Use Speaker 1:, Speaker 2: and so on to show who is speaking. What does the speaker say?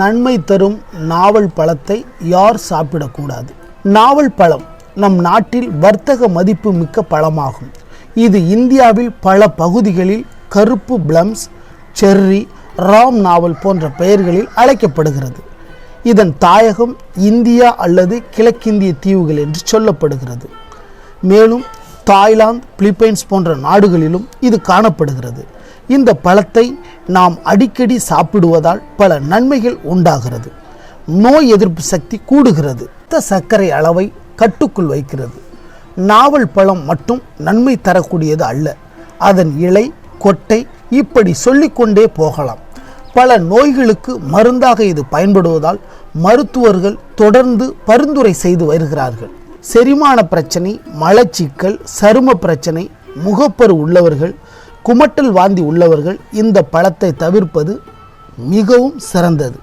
Speaker 1: நன்மை தரும் நாவல் பழத்தை யார் சாப்பிடக்கூடாது? நாவல் பழம் நம் நாட்டில் வர்த்தக மதிப்பு மிக்க பழமாகும். இது இந்தியாவில் பல பகுதிகளில் கருப்பு பிளம்ஸ் செர்ரி ராம் நாவல் போன்ற பெயர்களில் அழைக்கப்படுகிறது. இதன் தாயகம் இந்தியா அல்லது கிழக்கிந்திய தீவுகள் என்று சொல்லப்படுகிறது. மேலும் தாய்லாந்து பிலிப்பைன்ஸ் போன்ற நாடுகளிலும் இது காணப்படுகிறது. இந்த பழத்தை நாம் அடிக்கடி சாப்பிடுவதால் பல நன்மைகள் உண்டாகிறது. நோய் எதிர்ப்பு சக்தி கூடுகிறது. இரத்த சர்க்கரை அளவை கட்டுக்குள் வைக்கிறது. நாவல் பழம் மட்டும் நன்மை தரக்கூடியது அல்ல. அதன் இலை கொட்டை இப்படி சொல்லிக்கொண்டே போகலாம். பல நோய்களுக்கு மருந்தாக இது பயன்படுவதால் மருத்துவர்கள் தொடர்ந்து பரிந்துரை செய்து வருகிறார்கள். செரிமான பிரச்சனை மலச்சிக்கல் சரும பிரச்சனை முகப்பரு உள்ளவர்கள் குமட்டல் வாந்தி உள்ளவர்கள் இந்த பழத்தை தவிர்ப்பது மிகவும் சிறந்தது.